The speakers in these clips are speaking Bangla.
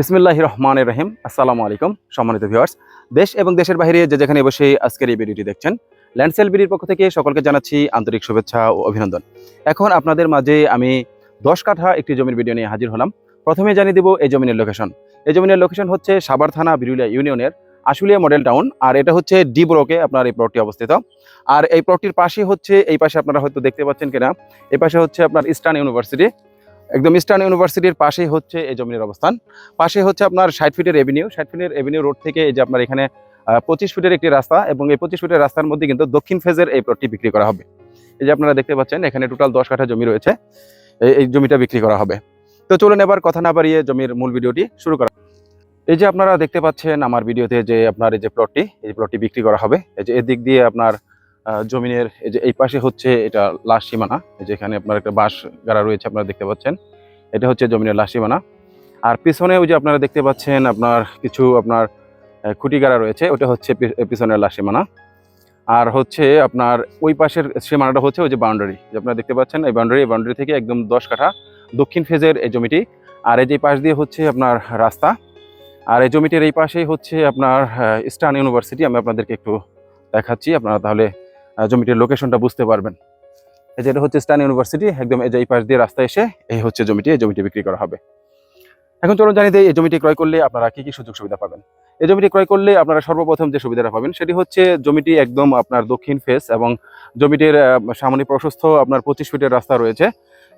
বিসমিল্লাহ রহমান রহিম। আসসালামু আলাইকুম সম্মানিত ভিউয়ার্স। দেশ এবং দেশের বাইরে যে যেখানে বসে আজকের এই ভিডিওটি দেখছেন, ল্যান্ডসেল বিডির পক্ষ থেকে সকলকে জানাচ্ছি আন্তরিক শুভেচ্ছা ও অভিনন্দন। এখন আপনাদের মাঝে আমি দশ কাঠা একটি জমির ভিডিও নিয়ে হাজির হলাম। প্রথমে জানিয়ে দেব এই জমিনের লোকেশন এই জমিনের লোকেশন হচ্ছে সাবার থানা বিরুলিয়া ইউনিয়নের আশুলিয়া মডেল টাউন আর এটা হচ্ছে ডি ব্লকে আপনার এই প্লটটি অবস্থিত। আর এই প্লটটির পাশে হচ্ছে, এই পাশে আপনারা হয়তো দেখতে পাচ্ছেন কিনা, এই পাশে হচ্ছে আপনার ইস্টার্ন ইউনিভার্সিটি একদম ইস্টার্ন ইউনিভার্সিটির পাশেই হচ্ছে এই জমির অবস্থান। পাশে হচ্ছে আপনার ষাট ফিটের এভিনিউ ষাট ফিটের এভিনিউ রোড থেকে এই যে আপনার এখানে পঁচিশ ফিটের একটি রাস্তা এবং এই পঁচিশ ফিটের রাস্তার মধ্যে কিন্তু দক্ষিণ ফেজের এই প্লটটি বিক্রি করা হবে। এই যে আপনারা দেখতে পাচ্ছেন, এখানে টোটাল দশ কাঠা জমি রয়েছে। এই- জমিটা বিক্রি করা হবে। তো চলুন এবার কথা না বাড়িয়ে জমির মূল ভিডিওটি শুরু করা। এই যে আপনারা দেখতে পাচ্ছেন আমার ভিডিওতে যে আপনার এই যে প্লটটি এই প্লটটি বিক্রি করা হবে। এই যে এদিক দিয়ে আপনার জমিনের এই যে এই পাশে হচ্ছে এটা লাশ সীমানা, এই যে এখানে আপনার একটা বাঁশ গাড়া রয়েছে আপনারা দেখতে পাচ্ছেন। এটা হচ্ছে জমিনের লাশ সীমানা। আর পিছনে ওই যে আপনারা দেখতে পাচ্ছেন আপনার কিছু আপনার খুঁটি গাড়া রয়েছে, ওটা হচ্ছে পিছনের লাশ সীমানা। আর হচ্ছে আপনার ওই পাশের সীমানাটা হচ্ছে ওই যে বাউন্ডারি, যে আপনারা দেখতে পাচ্ছেন, এই বাউন্ডারি এই বাউন্ডারি থেকে একদম দশ কাঠা দক্ষিণ ফেজের এই জমিটি। আর এই যে পাশ দিয়ে হচ্ছে আপনার রাস্তা, আর এই জমিটির এই পাশেই হচ্ছে আপনার ইস্টার্ন ইউনিভার্সিটি, আমি আপনাদেরকে একটু দেখাচ্ছি, আপনারা তাহলে জমিটির লোকেশনটা বুঝতে পারবেন। এই যে এটা হচ্ছে ইস্টার্ন ইউনিভার্সিটি একদম এই যে এই পাশ দিয়ে রাস্তা এসে এই হচ্ছে জমিটি, এই জমিটি বিক্রি করা হবে। এখন চলুন জানি এই জমিটি ক্রয় করলে আপনারা কি কি সুযোগ সুবিধা পাবেন? এই জমিটি ক্রয় করলে আপনারা সর্বপ্রথম যে সুবিধাটা পাবেন, সেটি হচ্ছে জমিটি একদম আপনার দক্ষিণ ফেস এবং জমিটির সামনে প্রশস্ত আপনার পঁচিশ ফিটের রাস্তা রয়েছে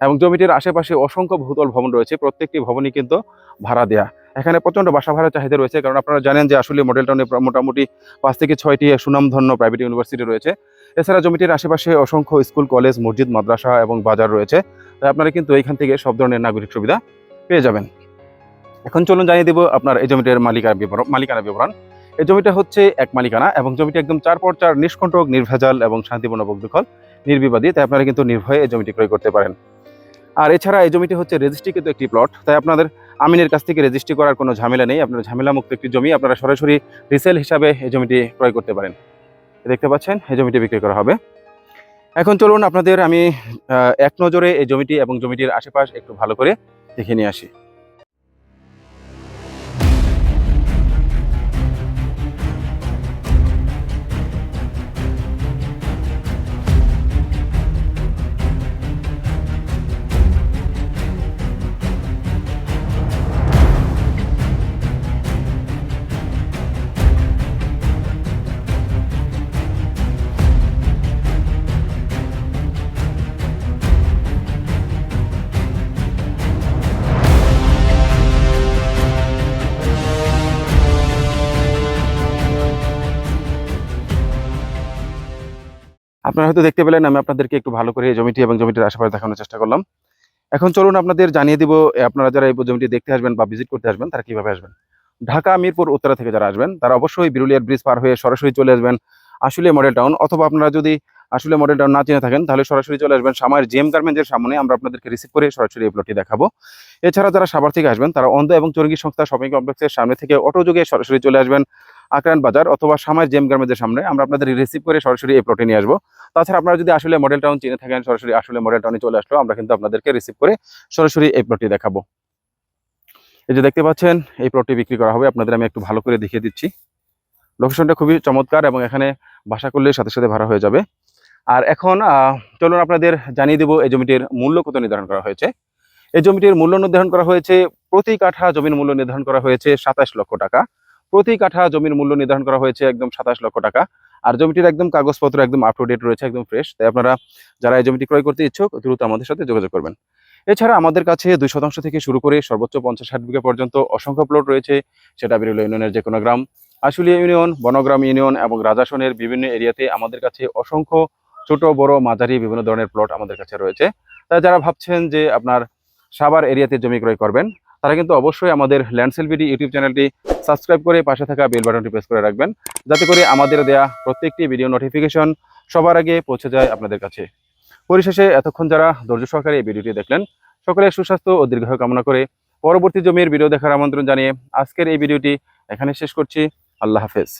এবং জমিটির আশেপাশে অসংখ্য ভূতল ভবন রয়েছে, প্রত্যেকটি ভবনই কিন্তু ভাড়া দেয়া। এখানে প্রচণ্ড বাসা ভাড়া চাহিদা রয়েছে, কারণ আপনারা জানেন যে আসলে মডেল টাউনে মোটামুটি পাঁচ থেকে ছয়টি সুনামধন্য প্রাইভেট ইউনিভার্সিটি রয়েছে। এছাড়া জমিটির আশেপাশে অসংখ্য স্কুল কলেজ মসজিদ, মাদ্রাসা এবং বাজার রয়েছে। তাই আপনারা কিন্তু এখান থেকে সব ধরনের নাগরিক সুবিধা পেয়ে যাবেন। এখন চলুন জানিয়ে দেবো আপনার এই জমিটির মালিকার বিবরণ মালিকানা বিবরণ। এই জমিটা হচ্ছে এক মালিকানা এবং জমিটি একদম চার পর চার নিষ্কণ্টক, নির্ভেজাল এবং শান্তিপূর্ণ বকদখল নির্বিবাদী, তাই আপনারা কিন্তু নির্ভয়ে এই জমিটি ক্রয় করতে পারেন। আর এছাড়া এই জমিটি হচ্ছে রেজিস্ট্রিকৃত একটি প্লট তাই আপনাদের আমিনের কাছ থেকে রেজিস্ট্রি করার কোনো ঝামেলা নেই। আপনার ঝামেলা মুক্ত একটি জমি আপনারা সরাসরি রিসেল হিসাবে এই জমিটি ক্রয় করতে পারেন। দেখতে পাচ্ছেন, এই জমিটি বিক্রি করা হবে। এখন চলুন আপনাদের আমি এক নজরে এই জমিটি এবং জমিটির আশেপাশ একটু ভালো করে দেখে নিয়ে আসি। আপনারা হয়তো দেখতে পেলেন, আমি আপনাদেরকে একটু ভালো করে জমিটি এবং জমিটির আশেপাশে দেখানোর চেষ্টা করলাম। এখন চলুন আপনাদের জানিয়ে দিব আপনারা যারা এই জমিটি দেখতে আসবেন বা ভিজিট করতে আসবেন, তারা কীভাবে আসবেন? ঢাকা, মিরপুর, উত্তরা থেকে যারা আসবেন, তারা অবশ্যই বিরুলিয়ার ব্রিজ পার হয়ে সরাসরি চলে আসবেন আশুলিয়া মডেল টাউন অথবা আপনারা যদি আসলে মডেল টাউন না চিনে থাকেন, তাহলে সরাসরি চলে আসবেন সামার জিএম গার্মেন্টসের সামনে, আমরা আপনাদেরকে রিসিভ করে সরাসরি এই প্লটটি দেখাবো। এছাড়া যারা সাভার থেকে আসবেন, তারা অন্ধ এবং চরঙ্গি সংস্থা শপিং কমপ্লেক্সের সামনে থেকে অটো যোগে সরাসরি চলে আসবেন। আকরান বাজার অথবা সামার জেম গার্মেন্টসের সামনে আমরা আপনাদের রিসিভ করে সরাসরি এই প্লটে নিয়ে আসব। তাছাড়া আপনারা যদি আসলে মডেল টাউন চিনে থাকেন, সরাসরি আসলে মডেল টাউনে চলে আসলো আমরা কিন্তু আপনাদেরকে রিসিভ করে সরাসরি এই প্লটটি দেখাবো। এই যে দেখতে পাচ্ছেন, এই প্লটটি বিক্রি করা হবে। আপনাদের আমি একটু ভালো করে দেখিয়ে দিচ্ছি। লোকেশনটা খুবই চমৎকার এবং এখানে বাসা করলে সাথে সাথে ভাড়া হয়ে যাবে। আর এখন চলুন আপনাদের জানিয়ে দেবো এই জমিটির মূল্য কত নির্ধারণ করা হয়েছে। এই জমিটির মূল্য নির্ধারণ করা হয়েছে, প্রতি কাঠা জমির মূল্য নির্ধারণ করা হয়েছে সাতাশ লক্ষ টাকা। প্রতি কাঠা জমির মূল্য নির্ধারণ করা হয়েছে একদম সাতাশ লক্ষ টাকা। আর জমিটির একদম কাগজপত্র একদম আপ টু ডেট রয়েছে, একদম ফ্রেশ তাই আপনারা যারা এই জমিটি ক্রয় করতে ইচ্ছুক, দ্রুত আমাদের সাথে যোগাযোগ করবেন। এছাড়া আমাদের কাছে দুই শতাংশ থেকে শুরু করে সর্বোচ্চ পঞ্চাশ ষাট বিঘা পর্যন্ত অসংখ্য প্লট রয়েছে। সেটা বিরল ইউনিয়নের যে কোনো গ্রাম, আশুলিয়া ইউনিয়ন, বনগ্রাম ইউনিয়ন এবং রাজাসনের বিভিন্ন এরিয়াতে আমাদের কাছে অসংখ্য ছোট, বড়, মাঝারি বিভিন্ন ধরনের প্লট আমাদের কাছে রয়েছে। তাই যারা ভাবছেন যে আপনার সাভার এরিয়াতে জমি ক্রয় করবেন তারা কিন্তু অবশ্যই আমাদের ল্যান্ডসেল বিডি ইউটিউব চ্যানেলটি সাবস্ক্রাইব করে পাশে থাকা বেল বাটনটি প্রেস করে রাখবেন, যাতে করে আমাদের দেয়া প্রত্যেকটি ভিডিও নোটিফিকেশন সবার আগে পৌঁছে যায় আপনাদের কাছে। পরিশেষে এতক্ষণ যারা ধৈর্য সহকারে এই ভিডিওটি দেখলেন, সকলের সুস্বাস্থ্য ও দীর্ঘায়ু কামনা করে পরবর্তী জমির ভিডিও দেখার আমন্ত্রণ জানিয়ে আজকের এই ভিডিওটি এখানে শেষ করছি। আল্লাহ হাফেজ।